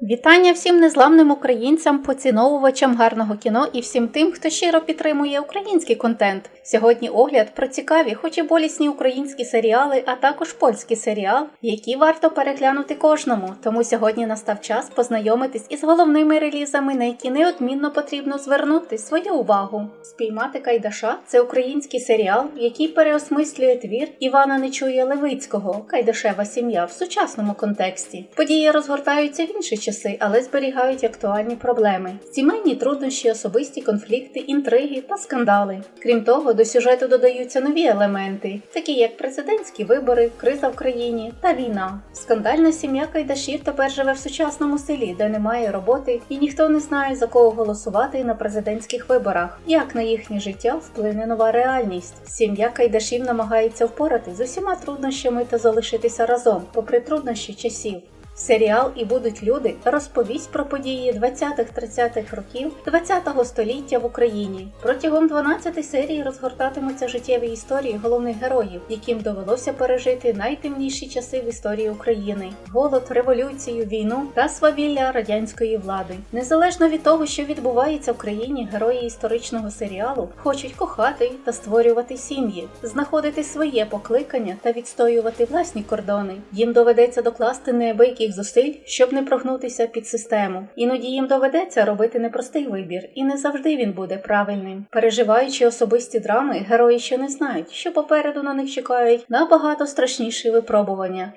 Вітання всім незламним українцям, поціновувачам гарного кіно і всім тим, хто щиро підтримує український контент. Сьогодні огляд про цікаві, хоч і болісні українські серіали, а також польський серіал, які варто переглянути кожному. Тому сьогодні настав час познайомитись із головними релізами, на які неодмінно потрібно звернути свою увагу. Спіймати Кайдаша це український серіал, який переосмислює твір Івана Нечуя Левицького Кайдашева сім'я в сучасному контексті. Події розгортаються в інші часи, але зберігають актуальні проблеми: сімейні труднощі, особисті конфлікти, інтриги та скандали. Крім того, до сюжету додаються нові елементи, такі як президентські вибори, криза в країні та війна. Скандальна сім'я Кайдашів тепер живе в сучасному селі, де немає роботи, і ніхто не знає за кого голосувати на президентських виборах. Як на їхнє життя вплине нова реальність? Сім'я Кайдашів намагається впорати з усіма труднощами та залишитися разом, попри труднощі часів. Серіал і будуть люди розповість про події 20-30-х років 20-го століття в Україні. Протягом 12 серій розгортатимуться життєві історії головних героїв, яким довелося пережити найтемніші часи в історії України: голод, революцію, війну та свавілля радянської влади. Незалежно від того, що відбувається в країні, герої історичного серіалу хочуть кохати та створювати сім'ї, знаходити своє покликання та відстоювати власні кордони. Їм доведеться докласти неабияких зусиль, щоб не прогнутися під систему. Іноді їм доведеться робити непростий вибір, і не завжди він буде правильним. Переживаючи особисті драми, герої ще не знають, що попереду на них чекають набагато страшніші випробування.